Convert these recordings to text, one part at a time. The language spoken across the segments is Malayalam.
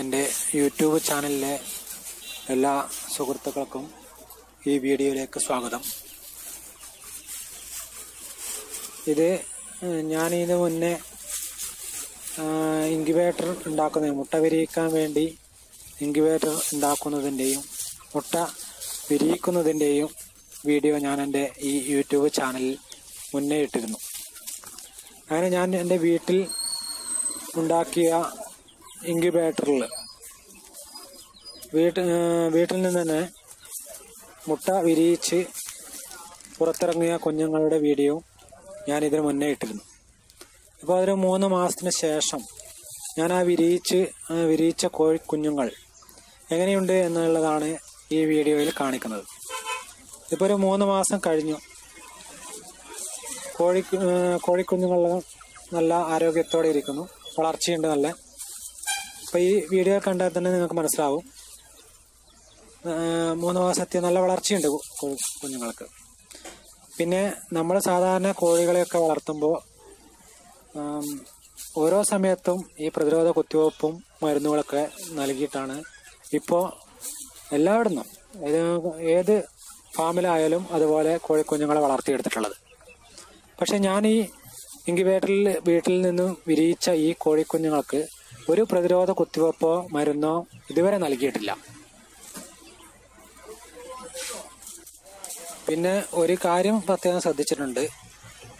എന്റെ യൂട്യൂബ് ചാനലിലെ എല്ലാ സുഹൃത്തുക്കൾക്കും ഈ വീഡിയോയിലേക്ക് സ്വാഗതം. ഇത് ഞാൻ ഇതിന് മുന്നേ ഇൻക്യുബേറ്റർ ഉണ്ടാക്കുന്ന മുട്ട വിരിയിക്കാൻ വേണ്ടി ഇൻക്യുബേറ്റർ ഉണ്ടാക്കുന്നതിന്റെയും മുട്ട വിരിയിക്കുന്നതിന്റെയും വീഡിയോ ഞാൻ എന്റെ ഈ യൂട്യൂബ് ചാനലിൽ മുന്നേ ഇട്ടിരുന്നു. അങ്ങനെ ഞാൻ എന്റെ വീട്ടിൽ ഉണ്ടാക്കിയ ഇൻക്യുബേറ്ററിൽ വീട്ട് വീട്ടിൽ നിന്ന് തന്നെ മുട്ട വിരിയിച്ച് പുറത്തിറങ്ങിയ കുഞ്ഞുങ്ങളുടെ വീഡിയോ ഞാൻ ഇതിന് മുന്നേ ഇട്ടിരുന്നു. അപ്പോൾ അതൊരു മൂന്ന് മാസത്തിന് ശേഷം ഞാൻ ആ വിരിയിച്ച് വിരിയിച്ച കോഴി കുഞ്ഞുങ്ങൾ എങ്ങനെയുണ്ട് എന്നുള്ളതാണ് ഈ വീഡിയോയിൽ കാണിക്കുന്നത്. ഇപ്പോൾ ഒരു മൂന്ന് മാസം കഴിഞ്ഞു. കോഴി കോഴിക്കുഞ്ഞുങ്ങളെല്ലാം നല്ല ആരോഗ്യത്തോടെ ഇരിക്കുന്നു. വളർച്ചയുണ്ട് നല്ല. അപ്പോൾ ഈ വീഡിയോ കണ്ടാൽ തന്നെ നിങ്ങൾക്ക് മനസ്സിലാവും. മൂന്ന് മാസത്തെ നല്ല വളർച്ചയുണ്ട് കുഞ്ഞുങ്ങൾക്ക്. പിന്നെ നമ്മൾ സാധാരണ കോഴികളെയൊക്കെ വളർത്തുമ്പോൾ ഓരോ സമയത്തും ഈ പ്രതിരോധ കുത്തിവയ്പ്പും മരുന്നുകളൊക്കെ നൽകിയിട്ടാണ് ഇപ്പോൾ എല്ലായിടത്തും ഏത് ഫാമിലായാലും അതുപോലെ കോഴിക്കുഞ്ഞുങ്ങളെ വളർത്തിയെടുത്തിട്ടുള്ളത്. പക്ഷേ ഞാൻ ഈ ഇൻക്യുബേറ്ററിൽ വീട്ടിൽ നിന്നും വിരിയിച്ച ഈ കോഴിക്കുഞ്ഞുങ്ങൾക്ക് ഒരു പ്രതിരോധ കുത്തിവയ്പ്പോ മരുന്നോ ഇതുവരെ നൽകിയിട്ടില്ല. പിന്നെ ഒരു കാര്യം പ്രത്യേകം ശ്രദ്ധിച്ചിട്ടുണ്ട്.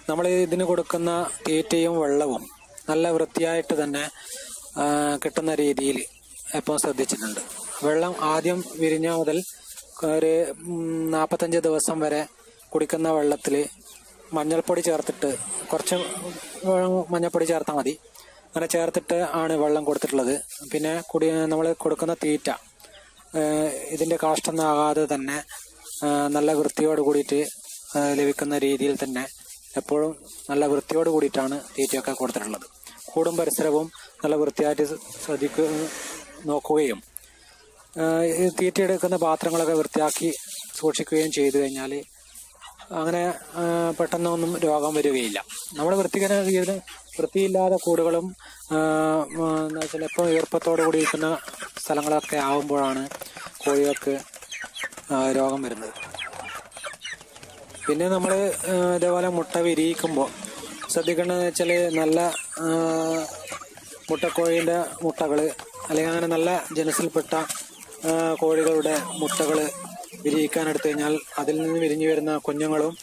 നമ്മൾ ഇതിന് കൊടുക്കുന്ന തീറ്റയും വെള്ളവും നല്ല വൃത്തിയായിട്ട് തന്നെ കിട്ടുന്ന രീതിയിൽ എപ്പോഴും ശ്രദ്ധിച്ചിട്ടുണ്ട്. വെള്ളം ആദ്യം വിരിഞ്ഞ മുതൽ ഒരു നാൽപ്പത്തഞ്ച് ദിവസം വരെ കുടിക്കുന്ന വെള്ളത്തിൽ മഞ്ഞൾപ്പൊടി ചേർത്തിട്ട് കുറച്ച് മഞ്ഞൾപ്പൊടി ചേർത്താൽ മതി. അങ്ങനെ ചേർത്തിട്ട് ആണ് വെള്ളം കൊടുത്തിട്ടുള്ളത്. പിന്നെ കുടി നമ്മൾ കൊടുക്കുന്ന തീറ്റ ഇതിന്റെ കാഷ്ടൊന്നും ആകാതെ തന്നെ നല്ല വൃത്തിയോട് കൂടിയിട്ട് ലഭിക്കുന്ന രീതിയിൽ തന്നെ എപ്പോഴും നല്ല വൃത്തിയോട് കൂടിയിട്ടാണ് തീറ്റയൊക്കെ കൊടുത്തിട്ടുള്ളത്. കൂടും പരിസരവും നല്ല വൃത്തിയായിട്ട് ശ്രദ്ധിക്കുക നോക്കുകയും തീറ്റയെടുക്കുന്ന പാത്രങ്ങളൊക്കെ വൃത്തിയാക്കി സൂക്ഷിക്കുകയും ചെയ്തു കഴിഞ്ഞാൽ അങ്ങനെ പെട്ടെന്ന് പെട്ടെന്നൊന്നും രോഗം വരികയില്ല. നമ്മുടെ വൃത്തികര ജീവിതം വൃത്തിയില്ലാതെ കൂടുകളും എപ്പോഴും ഈർപ്പത്തോടു കൂടി ഇരിക്കുന്ന സ്ഥലങ്ങളൊക്കെ ആവുമ്പോഴാണ് കോഴികൾക്ക് രോഗം വരുന്നത്. പിന്നെ നമ്മൾ ഇതേപോലെ മുട്ട വിരിയിക്കുമ്പോൾ ശ്രദ്ധിക്കേണ്ടതെന്ന് വെച്ചാൽ നല്ല മുട്ടക്കോഴിന്റെ മുട്ടകൾ അല്ലെങ്കിൽ അങ്ങനെ നല്ല ജനസിൽപ്പെട്ട കോഴികളുടെ മുട്ടകൾ വിരിയിക്കാൻ എടുത്തു കഴിഞ്ഞാൽ അതിൽ നിന്ന് വിരിഞ്ഞു വരുന്ന കുഞ്ഞുങ്ങളും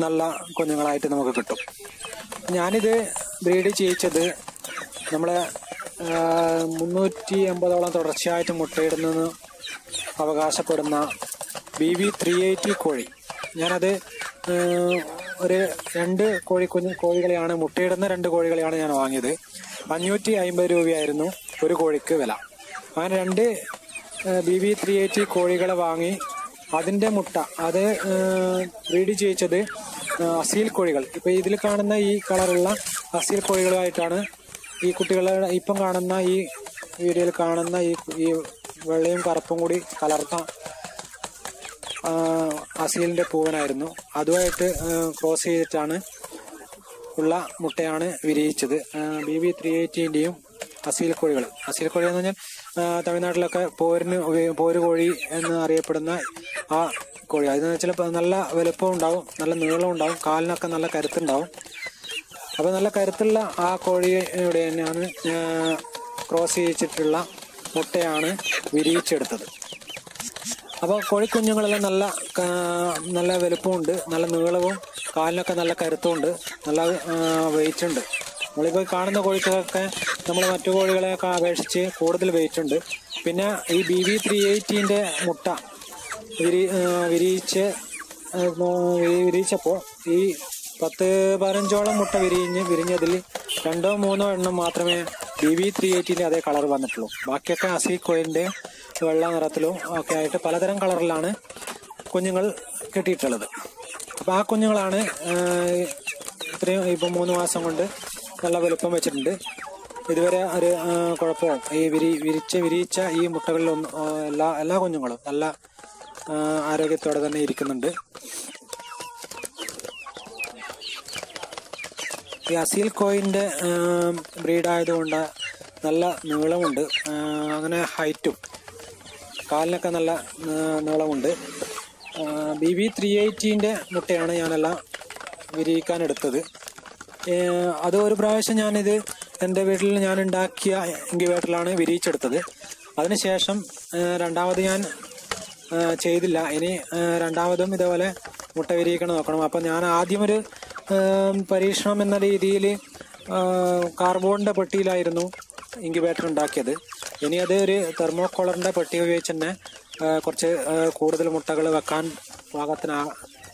നല്ല കുഞ്ഞുങ്ങളായിട്ട് നമുക്ക് കിട്ടും. ഞാനിത് ബ്രീഡ് ചെയ്യിച്ചത് നമ്മളെ ആ, മുന്നൂറ്റി എൺപതോളം തുടർച്ചയായിട്ട് മുട്ടയിടുന്നെന്ന് അവകാശപ്പെടുന്ന ബി വി ത്രീ എയ്റ്റി കോഴി. ഞാനത് ഒരു രണ്ട് കോഴി കുഞ്ഞു കോഴികളെയാണ് മുട്ടയിടുന്ന രണ്ട് കോഴികളെയാണ് ഞാൻ വാങ്ങിയത്. അഞ്ഞൂറ്റി അമ്പത് രൂപയായിരുന്നു ഒരു കോഴിക്ക് വില. അങ്ങനെ രണ്ട് ബി വി ത്രീ എയ്റ്റി കോഴികളെ വാങ്ങി അതിന്റെ മുട്ട അത് ബ്രീഡ് ചെയ്യിച്ചത് അസീൽ കോഴികൾ. ഇപ്പോൾ ഇതിൽ കാണുന്ന ഈ കളറുള്ള അസീൽ കോഴികളായിട്ടാണ് ഈ കുട്ടികളെ ഇപ്പം കാണുന്ന ഈ വീഡിയോയിൽ കാണുന്ന ഈ ഈ വെള്ളയും കറുപ്പും കൂടി കലർത്ത അസീലിന്റെ പൂവനായിരുന്നു. അതുമായിട്ട് ക്രോസ് ചെയ്തിട്ടാണ് ഉള്ള മുട്ടയാണ് വിരിയിച്ചത്. ബി ബി ത്രീ എയ്റ്റീന്റെയും അസീൽ കോഴികൾ. അസീൽ കോഴി എന്ന് പറഞ്ഞാൽ തമിഴ്നാട്ടിലൊക്കെ പോരിന് പോര് കോഴി എന്ന് അറിയപ്പെടുന്ന ആ കോഴി. അതെന്ന് വെച്ചാൽ നല്ല വലുപ്പം ഉണ്ടാവും നല്ല നീളം ഉണ്ടാവും കാലിനൊക്കെ നല്ല കരുത്തുണ്ടാവും. അപ്പോൾ നല്ല കരുത്തുള്ള ആ കോഴിയുടെ തന്നെയാണ് ക്രോസ് ചെയ്യിച്ചിട്ടുള്ള മുട്ടയാണ് വിരിയിച്ചെടുത്തത്. അപ്പോൾ കോഴിക്കുഞ്ഞുങ്ങളെല്ലാം നല്ല നല്ല വലുപ്പമുണ്ട് നല്ല നീളവും കാലിനൊക്കെ നല്ല കരുത്തുമുണ്ട് നല്ല വെയിറ്റുണ്ട്. നമ്മളിപ്പോൾ കാണുന്ന കോഴികളൊക്കെ നമ്മൾ മറ്റു കോഴികളെയൊക്കെ അപേക്ഷിച്ച് കൂടുതൽ വെയിറ്റുണ്ട്. പിന്നെ ഈ ബി വി ത്രീ എയ്റ്റീന്റെ മുട്ട വിരി വിരിയിച്ച് വിരിയിച്ചപ്പോൾ ഈ പത്ത് പതിനഞ്ചോളം മുട്ട വിരിഞ്ഞ് വിരിഞ്ഞതിൽ രണ്ടോ മൂന്നോ എണ്ണം മാത്രമേ ബി വി ത്രീ എയ്റ്റീന്റെ അതേ കളർ വന്നിട്ടുള്ളൂ. ബാക്കിയൊക്കെ അസി കോയിലിന്റെ വെള്ള നിറത്തിലും ഒക്കെ ആയിട്ട് പലതരം കളറിലാണ് കുഞ്ഞുങ്ങൾ കിട്ടിയിട്ടുള്ളത്. അപ്പോൾ ആ കുഞ്ഞുങ്ങളാണ് ഇത്രയും ഇപ്പം മൂന്ന് മാസം കൊണ്ട് നല്ല വലുപ്പം വെച്ചിട്ടുണ്ട്. ഇതുവരെ ഒരു കുഴപ്പമോ ഈ വിരി വിരിച്ച് വിരിയിച്ച ഈ മുട്ടകളിലൊന്നും എല്ലാ എല്ലാ കുഞ്ഞുങ്ങളും നല്ല ആരോഗ്യത്തോടെ തന്നെ ഇരിക്കുന്നുണ്ട്. ഈ അസീൽ കോയിന്റെ ബ്രീഡായതുകൊണ്ട് നല്ല നീളമുണ്ട്. അങ്ങനെ ഹൈറ്റും കാലിനൊക്കെ നല്ല നീളമുണ്ട്. ബി ബി ത്രീ എയ്റ്റീന്റെ മുട്ടയാണ് ഞാനെല്ലാം വിരിയിക്കാൻ എടുത്തത് അത് ഒരു പ്രാവശ്യം ഞാനിത് എന്റെ വീട്ടിൽ ഞാൻ ഉണ്ടാക്കിയ ഇൻക്യുബേറ്ററിലാണ് വിരിയിച്ചെടുത്തത്. അതിനുശേഷം രണ്ടാമത് ഞാൻ ചെയ്തില്ല. ഇനി രണ്ടാമതും ഇതേപോലെ മുട്ട വിരിയിക്കണം നോക്കണം. അപ്പം ഞാൻ ആദ്യം ഒരു പരീക്ഷണം എന്ന രീതിയിൽ കാർബോണിന്റെ പെട്ടിയിലായിരുന്നു ഇൻക്യുബേറ്റർ ഉണ്ടാക്കിയത്. ഇനി അത് ഒരു തെർമോക്കോളറിന്റെ പെട്ടി ഉപയോഗിച്ച് തന്നെ കുറച്ച് കൂടുതൽ മുട്ടകൾ വെക്കാൻ പാകത്തിന്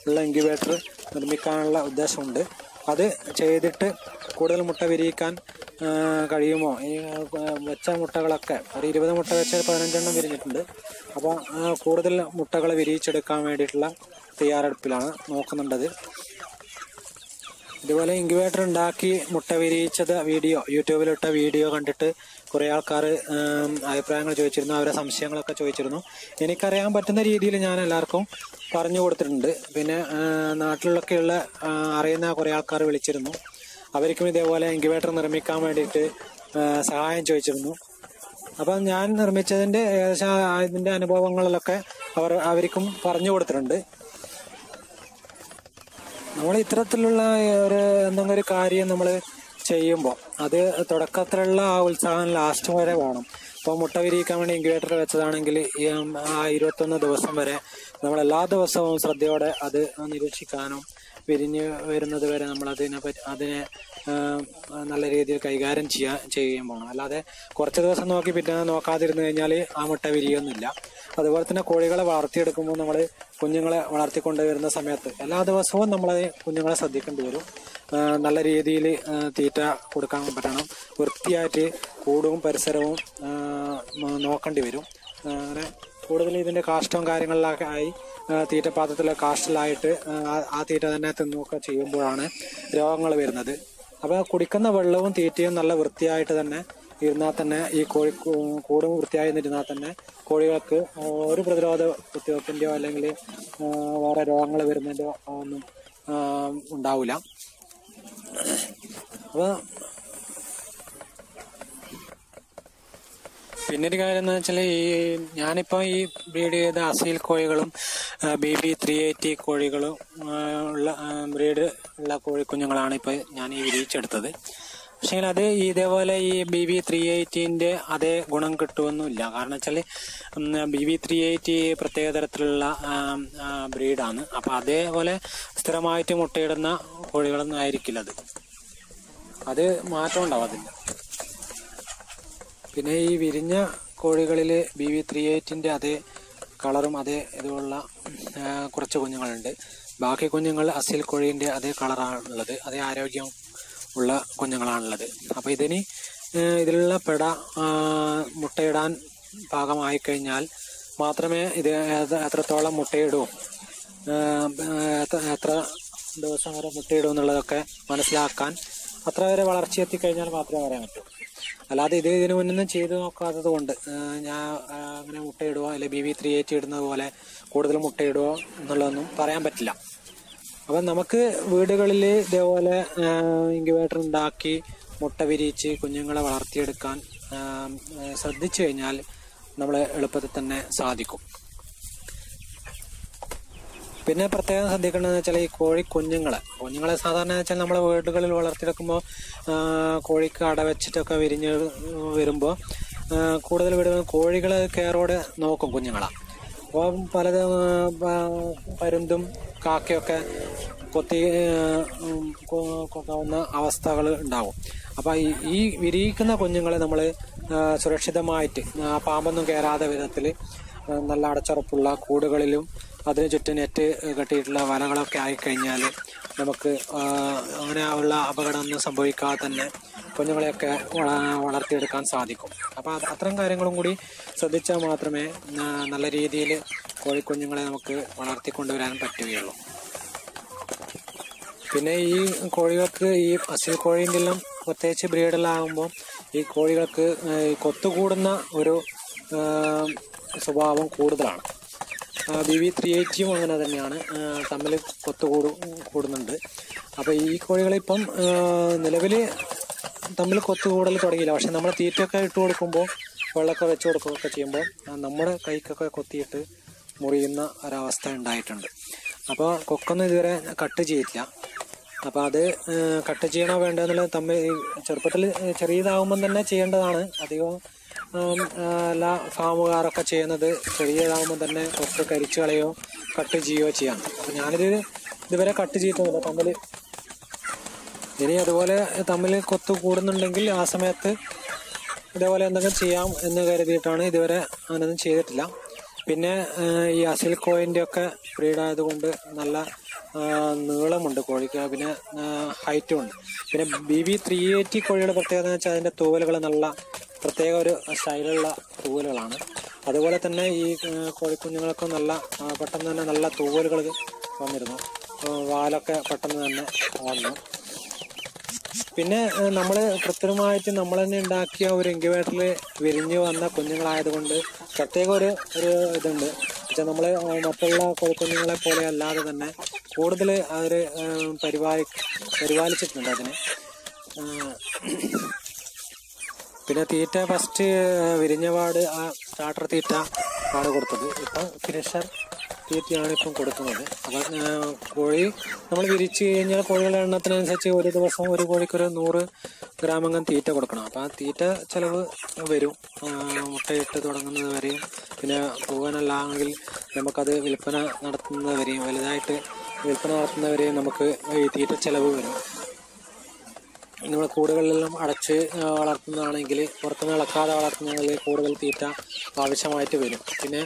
ഉള്ള ഇൻക്യുബേറ്റർ നിർമ്മിക്കാനുള്ള ഉദ്ദേശമുണ്ട്. അത് ചെയ്തിട്ട് കൂടുതൽ മുട്ട വിരിയിക്കാൻ കഴിയുമോ? ഈ വെച്ച മുട്ടകളൊക്കെ. ഒരു ഇരുപത് മുട്ട വെച്ച് പതിനഞ്ചെണ്ണം വിരിഞ്ഞിട്ടുണ്ട്. അപ്പോൾ കൂടുതൽ മുട്ടകൾ വിരിയിച്ചെടുക്കാൻ വേണ്ടിയിട്ടുള്ള തയ്യാറെടുപ്പിലാണ് നോക്കുന്നുണ്ടത്. ഇതുപോലെ ഇൻക്യുബേറ്റർ ഉണ്ടാക്കി മുട്ട വിരിയിച്ചത് വീഡിയോ യൂട്യൂബിലിട്ട വീഡിയോ കണ്ടിട്ട് കുറേ ആൾക്കാർ അഭിപ്രായങ്ങൾ ചോദിച്ചിരുന്നു അവരെ സംശയങ്ങളൊക്കെ ചോദിച്ചിരുന്നു. എനിക്കറിയാൻ പറ്റുന്ന രീതിയിൽ ഞാൻ എല്ലാവർക്കും പറഞ്ഞു കൊടുത്തിട്ടുണ്ട്. പിന്നെ നാട്ടിലൊക്കെയുള്ള അറിയുന്ന കുറേ ആൾക്കാർ വിളിച്ചിരുന്നു. അവർക്കും ഇതേപോലെ ഇൻക്യുബേറ്റർ നിർമ്മിക്കാൻ വേണ്ടിയിട്ട് സഹായം ചോദിച്ചിരുന്നു. അപ്പം ഞാൻ നിർമ്മിച്ചതിന്റെ ഏകദേശം അതിന്റെ അനുഭവങ്ങളിലൊക്കെ അവർ അവർക്കും പറഞ്ഞു കൊടുത്തിട്ടുണ്ട്. നമ്മൾ ഇത്തരത്തിലുള്ള ഒരു എന്തെങ്കിലും ഒരു കാര്യം നമ്മൾ ചെയ്യുമ്പോൾ അത് തുടക്കത്തിലുള്ള ആ ഉത്സാഹം ലാസ്റ്റ് വരെ വേണം. ഇപ്പോൾ മുട്ട വിരിയിക്കാൻ വേണ്ടി ഇൻക്യുബേറ്റർ വെച്ചതാണെങ്കിൽ ആ ഇരുപത്തൊന്ന് ദിവസം വരെ നമ്മൾ എല്ലാ ദിവസവും ശ്രദ്ധയോടെ അത് നിരീക്ഷിക്കാനും വിരിഞ്ഞ് വരുന്നത് വരെ നമ്മൾ അതിനെ അതിനെ നല്ല രീതിയിൽ കൈകാര്യം ചെയ്യാൻ ചെയ്യുകയും പോകണം അല്ലാതെ കുറച്ച് ദിവസം നോക്കി പിറ്റേന്ന് നോക്കാതിരുന്നു കഴിഞ്ഞാൽ ആ മുട്ട വിരിയൊന്നുമില്ല. അതുപോലെ തന്നെ കോഴികളെ വളർത്തിയെടുക്കുമ്പോൾ നമ്മൾ കുഞ്ഞുങ്ങളെ വളർത്തിക്കൊണ്ട് വരുന്ന സമയത്ത് എല്ലാ ദിവസവും നമ്മൾ കുഞ്ഞുങ്ങളെ ശ്രദ്ധിക്കേണ്ടി വരും. നല്ല രീതിയിൽ തീറ്റ കൊടുക്കാൻ പറ്റണം. വൃത്തിയായിട്ട് കൂടും പരിസരവും നോക്കേണ്ടി വരും. അങ്ങനെ കൂടുതൽ ഇതിന്റെ കാഷ്ടവും കാര്യങ്ങളിലൊക്കെ ആയി തീറ്റപാത്രത്തിലെ കാഷ്ടലായിട്ട് ആ, തീറ്റ തന്നെ തിന്നുമൊക്കെ ചെയ്യുമ്പോഴാണ് രോഗങ്ങൾ വരുന്നത്. അപ്പോൾ കുടിക്കുന്ന വെള്ളവും തീറ്റയും നല്ല വൃത്തിയായിട്ട് തന്നെ ഇരുന്നാൽ തന്നെ ഈ കോഴി കൂടും വൃത്തിയായി ഇരുന്നാൽ തന്നെ കോഴികൾക്ക് ഒരു പ്രതിരോധ കുത്തിവെപ്പിന്റെയോ അല്ലെങ്കിൽ വേറെ രോഗങ്ങൾ വരുന്നതിന്റെയോ ഒന്നും ഉണ്ടാവില്ല. അപ്പോൾ പിന്നെ ഒരു കാര്യം എന്ന് വെച്ചാൽ ഈ ഞാനിപ്പോൾ ഈ ബ്രീഡ് ചെയ്ത അസീൽ കോഴികളും ബി ബി ത്രീ എയ്റ്റി കോഴികളും ഉള്ള ബ്രീഡ് ഉള്ള കോഴിക്കുഞ്ഞുങ്ങളാണ് ഇപ്പോൾ ഞാൻ ഈ വിരിയിച്ചെടുത്തത് പക്ഷേ അത് ഇതേപോലെ ഈ ബി ബി ത്രീ എയ്റ്റീന്റെ അതേ ഗുണം കിട്ടുമെന്നില്ല കാരണം വെച്ചാൽ ബി ബി ത്രീ എയ്റ്റി പ്രത്യേക തരത്തിലുള്ള ബ്രീഡാണ്. അപ്പോൾ അതേപോലെ സ്ഥിരമായിട്ട് മുട്ടയിടുന്ന കോഴികളൊന്നും ആയിരിക്കില്ല അത്. അത് മാറ്റം ഉണ്ടാവും പിന്നെ ഈ വിരിഞ്ഞ കോഴികളിൽ ബി വി ത്രീ എയ്റ്റിന്റെ അതേ കളറും അതേ ഇതുമുള്ള കുറച്ച് കുഞ്ഞുങ്ങളുണ്ട്. ബാക്കി കുഞ്ഞുങ്ങൾ അസിൽ കോഴീന്റെ അതേ കളറാണുള്ളത്. അതേ ആരോഗ്യം ഉള്ള കുഞ്ഞുങ്ങളാണുള്ളത്. അപ്പോൾ ഇതിന് ഇതിലുള്ള പെട മുട്ടയിടാൻ പാകമായി കഴിഞ്ഞാൽ മാത്രമേ ഇത് എത്രത്തോളം മുട്ടയിടൂ എത്ര ദിവസം വരെ മുട്ടയിടൂ എന്നുള്ളതൊക്കെ മനസ്സിലാക്കാൻ അത്ര വരെ വളർച്ചയെത്തിക്കഴിഞ്ഞാൽ മാത്രമേ പറയാൻ പറ്റൂ. അല്ലാതെ ഇത് ഇതിനു മുന്നൊന്നും ചെയ്ത് നോക്കാത്തത് കൊണ്ട് ഞാൻ അങ്ങനെ മുട്ടയിടുവോ അല്ലെങ്കിൽ ബി വി ത്രീ എയ്റ്റ് ഇടുന്നത് പോലെ കൂടുതൽ മുട്ടയിടുവോ എന്നുള്ളതൊന്നും പറയാൻ പറ്റില്ല. അപ്പം നമുക്ക് വീടുകളിൽ ഇതേപോലെ ഇൻക്യുബേറ്റർ ഉണ്ടാക്കി മുട്ട വിരിയിച്ച് കുഞ്ഞുങ്ങളെ വളർത്തിയെടുക്കാൻ ശ്രദ്ധിച്ചു കഴിഞ്ഞാൽ നമ്മൾ എളുപ്പത്തിൽ തന്നെ സാധിക്കും. പിന്നെ പ്രത്യേകം ശ്രദ്ധിക്കേണ്ടതെന്ന് വെച്ചാൽ ഈ കോഴി കുഞ്ഞുങ്ങളെ. കുഞ്ഞുങ്ങളെ സാധാരണ വെച്ചാൽ നമ്മൾ വീടുകളിൽ വളർത്തിയെടുക്കുമ്പോൾ കോഴിക്ക് അടവെച്ചിട്ടൊക്കെ വിരിഞ്ഞ് വരുമ്പോൾ കൂടുതൽ വീടുകൾ കോഴികൾ കെയറോടെ നോക്കും കുഞ്ഞുങ്ങളെ. അപ്പോൾ പലത് പരുന്തും കാക്കയൊക്കെ കൊത്തി കൊക്കാവുന്ന അവസ്ഥകൾ ഉണ്ടാവും. അപ്പോൾ ഈ വിരിയിക്കുന്ന കുഞ്ഞുങ്ങളെ നമ്മൾ സുരക്ഷിതമായിട്ട് പാമ്പൊന്നും കയറാതെ വിധത്തിൽ നല്ല അടച്ചുറപ്പുള്ള കൂടുകളിലും അതിന് ചുറ്റും നെറ്റ് കെട്ടിയിട്ടുള്ള വലകളൊക്കെ ആയിക്കഴിഞ്ഞാൽ നമുക്ക് അങ്ങനെ ഉള്ള അപകടമൊന്നും സംഭവിക്കാതെ തന്നെ കുഞ്ഞുങ്ങളെയൊക്കെ വള- വളർത്തിയെടുക്കാൻ സാധിക്കും. അപ്പോൾ അത് അത്തരം കാര്യങ്ങളും കൂടി ശ്രദ്ധിച്ചാൽ മാത്രമേ നല്ല രീതിയിൽ കോഴിക്കുഞ്ഞുങ്ങളെ നമുക്ക് വളർത്തിക്കൊണ്ടുവരാൻ പറ്റുകയുള്ളൂ. പിന്നെ ഈ കോഴികൾക്ക് ഈ അസിൽ കോഴിയെങ്കിലും പ്രത്യേകിച്ച് ബ്രീഡിലാകുമ്പോൾ ഈ കോഴികൾക്ക് കൊത്തുകൂടുന്ന ഒരു സ്വഭാവം കൂടുതലാണ്. ബി വി ത്രീ എയ്റ്റിയും അങ്ങനെ തന്നെയാണ്. തമ്മിൽ കൊത്തുകൂടു കൂടുന്നുണ്ട്. അപ്പോൾ ഈ കോഴികളിപ്പം നിലവിൽ തമ്മിൽ കൊത്തു കൂടൽ തുടങ്ങിയില്ല. പക്ഷെ നമ്മൾ തീറ്റയൊക്കെ ഇട്ട് കൊടുക്കുമ്പോൾ വെള്ളമൊക്കെ വെച്ച് കൊടുക്കുകയൊക്കെ ചെയ്യുമ്പോൾ നമ്മുടെ കൈക്കൊക്കെ കൊത്തിയിട്ട് മുറിയുന്ന ഒരവസ്ഥ ഉണ്ടായിട്ടുണ്ട്. അപ്പോൾ കൊക്കൊന്നും ഇതുവരെ കട്ട് ചെയ്യില്ല അപ്പോൾ അത് കട്ട് ചെയ്യണോ വേണ്ടതെന്നുള്ളത് തമ്മിൽ ചെറുപ്പത്തിൽ ചെറിയതാകുമ്പം തന്നെ ചെയ്യേണ്ടതാണ്. അധികം എല്ലാ ഫാമുകാരൊക്കെ ചെയ്യുന്നത് ചെറിയതാകുമ്പോൾ തന്നെ കുറച്ച് കരിച്ചു കളയോ കട്ട് ചെയ്യുകയോ ചെയ്യാം. അപ്പം ഞാനിത് ഇതുവരെ കട്ട് ചെയ്തിട്ടില്ല തമ്മിൽ ഇനി അതുപോലെ തമ്മിൽ കൊത്ത് കൂടുന്നുണ്ടെങ്കിൽ ആ സമയത്ത് ഇതേപോലെ എന്തെങ്കിലും ചെയ്യാം എന്ന് കരുതിയിട്ടാണ് ഇതുവരെ അങ്ങനെയൊന്നും ചെയ്തിട്ടില്ല. പിന്നെ ഈ അസിൽ കോയിന്റെ ഒക്കെ ബ്രീഡായതുകൊണ്ട് നല്ല നീളമുണ്ട് കോഴിക്ക്. പിന്നെ ഹൈറ്റും ഉണ്ട് പിന്നെ ബി ബി ത്രീ എയ്റ്റി കോഴിയുടെ പ്രത്യേകത എന്ന് വെച്ചാൽ അതിന്റെ തൂവലുകൾ നല്ല പ്രത്യേക ഒരു സ്റ്റൈലുള്ള തൂവലുകളാണ്. അതുപോലെ തന്നെ ഈ കോഴിക്കുഞ്ഞുങ്ങൾക്ക് നല്ല പെട്ടെന്ന് തന്നെ നല്ല തൂവലുകൾ വന്നിരുന്നു. വാലൊക്കെ പെട്ടെന്ന് തന്നെ വന്നു. പിന്നെ നമ്മൾ കൃത്രിമമായിട്ട് നമ്മൾ തന്നെ ഉണ്ടാക്കിയ ഒരു ഇൻക്യുബേറ്ററിൽ വിരിഞ്ഞു വന്ന കുഞ്ഞുങ്ങളായതുകൊണ്ട് പ്രത്യേക ഒരു ഒരു ഇതുണ്ട്. പക്ഷേ നമ്മൾ മറ്റുള്ള കോഴിക്കുഞ്ഞുങ്ങളെ പോലെ അല്ലാതെ തന്നെ കൂടുതൽ അവർ പരിപാലി പരിപാലിച്ചിട്ടുണ്ട് അതിനെ. പിന്നെ തീറ്റ ഫസ്റ്റ് വിരിഞ്ഞപാട് ആ സ്റ്റാർട്ടർ തീറ്റ ആണ് കൊടുത്തത്. ഇപ്പം ഫിനിഷർ തീറ്റയാണ് ഇപ്പം കൊടുക്കുന്നത്. അപ്പം കോഴി നമ്മൾ വിരിച്ച് കഴിഞ്ഞാൽ കോഴികളുടെ എണ്ണത്തിനനുസരിച്ച് ഒരു ദിവസം ഒരു കോഴിക്ക് ഒരു നൂറ് ഗ്രാമങ്ങം തീറ്റ കൊടുക്കണം. അപ്പം ആ തീറ്റ ചിലവ് വരും. മുട്ടയിട്ട് തുടങ്ങുന്നത് വരെയും പിന്നെ പൂവനല്ലെങ്കിൽ നമുക്കത് വിൽപ്പന നടത്തുന്നത് വരെയും വലുതായിട്ട് വിൽപ്പന നടത്തുന്നവരെയും നമുക്ക് ഈ തീറ്റ ചിലവ് വരും. നമ്മൾ കൂടുകളിലെല്ലാം അടച്ച് വളർത്തുന്നതാണെങ്കിൽ പുറത്തുനിന്ന് ഇളക്കാതെ വളർത്തുന്നതാണെങ്കിൽ കൂടുതൽ തീറ്റ ആവശ്യമായിട്ട് വരും. പിന്നെ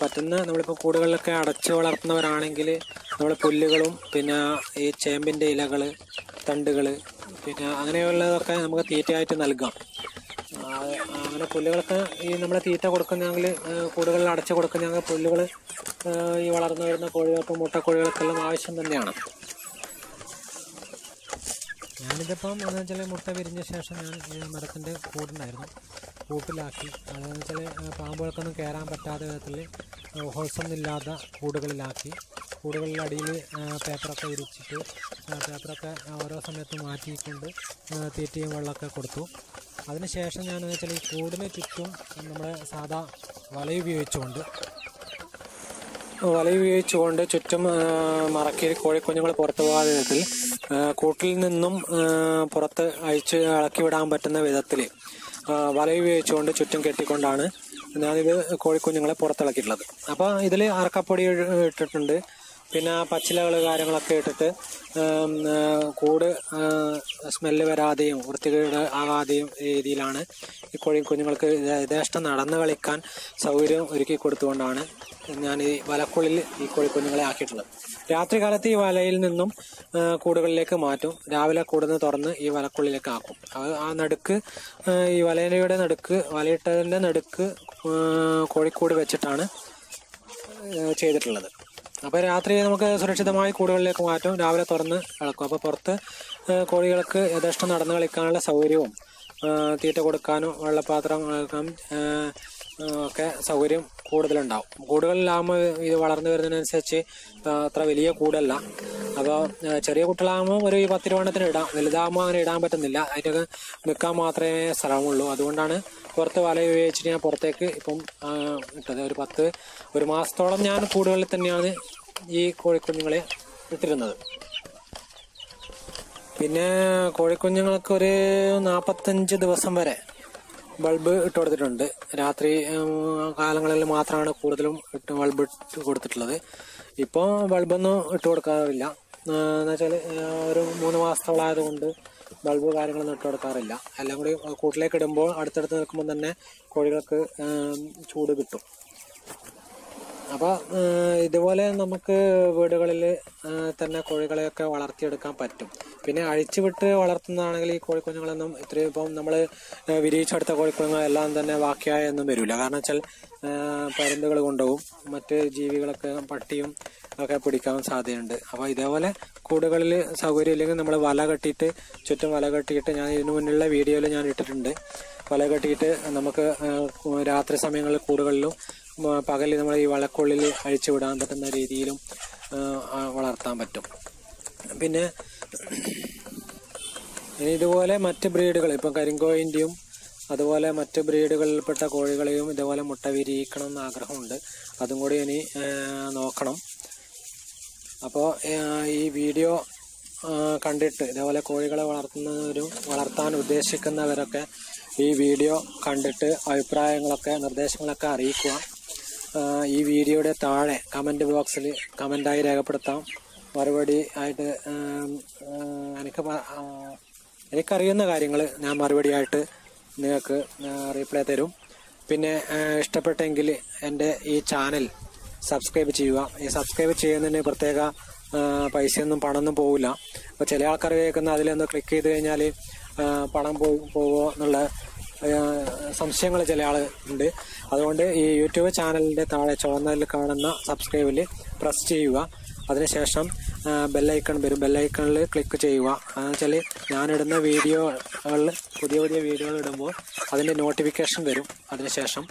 പറ്റുന്ന നമ്മളിപ്പോൾ കൂടുകളിലൊക്കെ അടച്ച് വളർത്തുന്നവരാണെങ്കിൽ നമ്മൾ പുല്ലുകളും പിന്നെ ഈ ചേമ്പിന്റെ ഇലകൾ തണ്ടുകൾ പിന്നെ അങ്ങനെയുള്ളതൊക്കെ നമുക്ക് തീറ്റയായിട്ട് നൽകാം. അങ്ങനെ പുല്ലുകളൊക്കെ ഈ നമ്മൾ തീറ്റ കൊടുക്കുന്നെങ്കിൽ കൂടുകളിൽ അടച്ച് കൊടുക്കുന്നെങ്കിൽ പുല്ലുകൾ ഈ വളർന്നു വരുന്ന കോഴികൾക്കും മുട്ടക്കോഴികൾക്കെല്ലാം ആവശ്യം തന്നെയാണ്. ഞാനിതിപ്പം എന്ന് വെച്ചാൽ മുട്ട വിരിഞ്ഞ ശേഷം ഞാൻ മരത്തിന്റെ കൂടുണ്ടായിരുന്നു കൂട്ടിലാക്കി. അതെന്ന് വെച്ചാൽ പാമ്പുകൾക്കൊന്നും കയറാൻ പറ്റാത്ത വിധത്തിൽ ഹോൾസൊന്നുമില്ലാത്ത കൂടുകളിലാക്കി. കൂടുകളിൽ അടിയിൽ പേപ്പറൊക്കെ വിരിച്ചിട്ട് പേപ്പറൊക്കെ ഓരോ സമയത്ത് മാറ്റിക്കൊണ്ട് തീറ്റയും വെള്ളമൊക്കെ കൊടുത്തു. അതിനുശേഷം ഞാൻ വെച്ചാൽ ഈ കൂടിന് ചുറ്റും നമ്മുടെ സാധാ വലയുപയോഗിച്ചുകൊണ്ട് വലയുപയോഗിച്ചുകൊണ്ട് ചുറ്റും മറക്കി കോഴിക്കുഞ്ഞുങ്ങൾ പുറത്തു പോകാതെ വിധത്തിൽ കൂട്ടിൽ നിന്നും പുറത്ത് അഴിച്ച് ഇളക്കി വിടാൻ പറ്റുന്ന വിധത്തിൽ വലയുപയോഗിച്ചുകൊണ്ട് ചുറ്റും കെട്ടിക്കൊണ്ടാണ് ഞാനിത് കോഴിക്കുഞ്ഞുങ്ങളെ പുറത്തിളക്കിയിട്ടുള്ളത്. അപ്പോൾ ഇതിൽ അറക്കപ്പൊടി ഇട്ടിട്ടുണ്ട്. പിന്നെ പച്ചിലകൾ കാര്യങ്ങളൊക്കെ ഇട്ടിട്ട് കൂട് സ്മെല്ല് വരാതെയും വൃത്തികേട് ആകാതെയും രീതിയിലാണ് ഈ കോഴി കുഞ്ഞുങ്ങൾക്ക് യഥേഷ്ടം നടന്ന് കളിക്കാൻ സൗകര്യം ഒരുക്കി കൊടുത്തുകൊണ്ടാണ് ഞാൻ ഈ വലക്കുള്ളിൽ ഈ കോഴിക്കുഞ്ഞുങ്ങളെ ആക്കിയിട്ടുള്ളത്. രാത്രി കാലത്ത് ഈ വലയിൽ നിന്നും കൂടുകളിലേക്ക് മാറ്റും. രാവിലെ കൂടുന്ന് തുറന്ന് ഈ വലക്കുള്ളിലേക്ക് ആക്കും. ആ നടുക്ക് ഈ വലയുടെ നടുക്ക് വലയിട്ടതിന്റെ നടുക്ക് കോഴിക്കൂട് വെച്ചിട്ടാണ് ചെയ്തിട്ടുള്ളത്. അപ്പോൾ രാത്രി നമുക്ക് സുരക്ഷിതമായി കൂടുകളിലേക്ക് മാറ്റും. രാവിലെ തുറന്ന് ഇളക്കും. അപ്പോൾ പുറത്ത് കോഴികൾക്ക് യഥേഷ്ടം നടന്ന് കളിക്കാനുള്ള സൗകര്യവും തീറ്റ കൊടുക്കാനും ഏഹ് ഒക്കെ സൗകര്യം കൂടുതലുണ്ടാവും. കൂടുകളിലാകുമ്പോൾ ഇത് വളർന്നു വരുന്നതിനനുസരിച്ച് അത്ര വലിയ കൂടല്ല. അപ്പോൾ ചെറിയ കുട്ടികളാകുമ്പോൾ ഒരു പത്തിരുവണ്ണത്തിന് ഇടാം. വലുതാകുമ്പോൾ അങ്ങനെ ഇടാൻ പറ്റുന്നില്ല. അതിന്റെ നിൽക്കാൻ മാത്രമേ സ്ഥലമുള്ളൂ. അതുകൊണ്ടാണ് പുറത്ത് വല ഉപയോഗിച്ചിട്ട് ഞാൻ പുറത്തേക്ക് ഇപ്പം ഇട്ടത്. ഒരു പത്ത് ഒരു മാസത്തോളം ഞാൻ കൂടുകളിൽ തന്നെയാണ് ഈ കോഴിക്കുഞ്ഞുങ്ങളെ ഇട്ടിരുന്നത്. പിന്നെ കോഴിക്കുഞ്ഞുങ്ങൾക്ക് ഒരു നാൽപ്പത്തഞ്ച് ദിവസം വരെ ബൾബ് ഇട്ട് കൊടുത്തിട്ടുണ്ട്. രാത്രി കാലങ്ങളിൽ മാത്രമാണ് കൂടുതലും ഇട്ട് ബൾബ് ഇട്ട് കൊടുത്തിട്ടുള്ളത്. ഇപ്പോൾ ബൾബൊന്നും ഇട്ട് കൊടുക്കാറില്ല. എന്നുവെച്ചാൽ ഒരു മൂന്ന് മാസത്തോളായതുകൊണ്ട് ബൾബ് കാര്യങ്ങളൊന്നും ഇട്ട് കൊടുക്കാറില്ല. എല്ലാം കൂടി കൂട്ടിലേക്ക് ഇടുമ്പോൾ അടുത്തടുത്ത് നിൽക്കുമ്പോൾ തന്നെ കോഴികൾക്ക് ചൂട് കിട്ടും. അപ്പോൾ ഇതുപോലെ നമുക്ക് വീടുകളിൽ തന്നെ കോഴികളെയൊക്കെ വളർത്തിയെടുക്കാൻ പറ്റും. പിന്നെ അഴിച്ചുവിട്ട് വളർത്തുന്നതാണെങ്കിൽ ഈ കോഴിക്കുഞ്ഞുങ്ങളൊന്നും ഇത്രയും ഇപ്പം നമ്മൾ വിരിയിച്ചെടുത്ത കോഴിക്കുഞ്ഞുങ്ങളെല്ലാം തന്നെ ബാക്കിയായൊന്നും വരില്ല കാരണം വെച്ചാൽ പരുന്തുകൾ കൊണ്ടുപോകും. മറ്റ് ജീവികളൊക്കെ പട്ടിയും ഒക്കെ പിടിക്കാൻ സാധ്യതയുണ്ട്. അപ്പോൾ ഇതേപോലെ കൂടുകളിൽ സൗകര്യം ഇല്ലെങ്കിൽ നമ്മൾ വല കെട്ടിയിട്ട് ചുറ്റും വല കെട്ടിയിട്ട് ഞാൻ ഇതിനു മുന്നിലുള്ള വീഡിയോയിൽ ഞാൻ ഇട്ടിട്ടുണ്ട്. വല കെട്ടിയിട്ട് നമുക്ക് രാത്രി സമയങ്ങളിൽ കൂടുകളിലും പകലിൽ നമ്മൾ ഈ വളക്കുള്ളിൽ അഴിച്ചു വിടാൻ പറ്റുന്ന രീതിയിലും വളർത്താൻ പറ്റും. പിന്നെ ഇനി ഇതുപോലെ മറ്റ് ബ്രീഡുകൾ ഇപ്പം കരിങ്കോയിന്റെയും അതുപോലെ മറ്റ് ബ്രീഡുകളിൽപ്പെട്ട കോഴികളെയും ഇതുപോലെ മുട്ട വിരിയിക്കണം എന്ന് ആഗ്രഹമുണ്ട്. അതും കൂടി ഇനി നോക്കണം. അപ്പോൾ ഈ വീഡിയോ കണ്ടിട്ട് ഇതേപോലെ കോഴികളെ വളർത്തുന്നവരും വളർത്താൻ ഉദ്ദേശിക്കുന്നവരൊക്കെ ഈ വീഡിയോ കണ്ടിട്ട് അഭിപ്രായങ്ങളൊക്കെ നിർദ്ദേശങ്ങളൊക്കെ അറിയിക്കുക. ഈ വീഡിയോയുടെ താഴെ കമന്റ് ബോക്സിൽ കമന്റായി രേഖപ്പെടുത്താം. മറുപടി ആയിട്ട് എനിക്ക് എനിക്കറിയുന്ന കാര്യങ്ങൾ ഞാൻ മറുപടിയായിട്ട് നിങ്ങൾക്ക് റീപ്ലൈ തരും. പിന്നെ ഇഷ്ടപ്പെട്ടെങ്കിൽ എന്റെ ഈ ചാനൽ സബ്സ്ക്രൈബ് ചെയ്യുക. ഈ സബ്സ്ക്രൈബ് ചെയ്യുന്നതിന് പ്രത്യേക പൈസയൊന്നും പണമൊന്നും പോവില്ല. അപ്പോൾ ചില ആൾക്കാർ കേൾക്കുന്ന അതിലൊന്ന് ക്ലിക്ക് ചെയ്ത് കഴിഞ്ഞാൽ പണം പോ പോവോ എന്നുള്ള സംശയങ്ങൾ ചില ആൾ ഉണ്ട്. അതുകൊണ്ട് ഈ യൂട്യൂബ് ചാനലിന്റെ താഴെ ചുവന്നതിൽ കാണുന്ന സബ്സ്ക്രൈബിൽ പ്രസ് ചെയ്യുക. അതിനുശേഷം ബെല്ലൈക്കൺ വരും. ബെല്ലൈക്കണിൽ ക്ലിക്ക് ചെയ്യുക. വെച്ചാൽ ഞാനിടുന്ന വീഡിയോകളിൽ പുതിയ പുതിയ വീഡിയോകൾ ഇടുമ്പോൾ അതിന്റെ നോട്ടിഫിക്കേഷൻ വരും അതിനുശേഷം.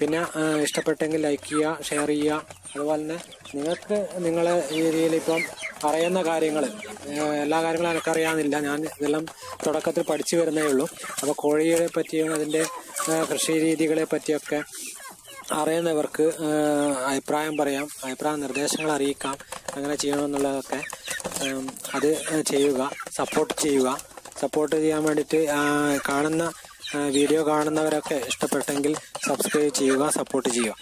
പിന്നെ ഇഷ്ടപ്പെട്ടെങ്കിൽ ലൈക്ക് ചെയ്യുക ഷെയർ ചെയ്യുക. അതുപോലെ തന്നെ നിങ്ങൾക്ക് നിങ്ങളെ രീതിയിൽ ഇപ്പം പറയുന്ന കാര്യങ്ങൾ എല്ലാ കാര്യങ്ങളും എനിക്കറിയാമെന്നില്ല ഞാൻ ഇതെല്ലാം തുടക്കത്തിൽ പഠിച്ചു വരുന്നേ ഉള്ളൂ. അപ്പോൾ കോഴിയെ പറ്റിയും അതിന്റെ കൃഷി രീതികളെ പറ്റിയൊക്കെ അറിയുന്നവർക്ക് അഭിപ്രായം പറയാം അഭിപ്രായ നിർദ്ദേശങ്ങൾ അറിയിക്കാം അങ്ങനെ ചെയ്യണമെന്നുള്ളതൊക്കെ അത് ചെയ്യുക സപ്പോർട്ട് ചെയ്യുക. സപ്പോർട്ട് ചെയ്യാൻ വേണ്ടിയിട്ട് കാണുന്ന വീഡിയോ കാണുന്നവരൊക്കെ ഇഷ്ടപ്പെട്ടെങ്കിൽ സബ്സ്ക്രൈബ് ചെയ്യുക സപ്പോർട്ട് ചെയ്യുക.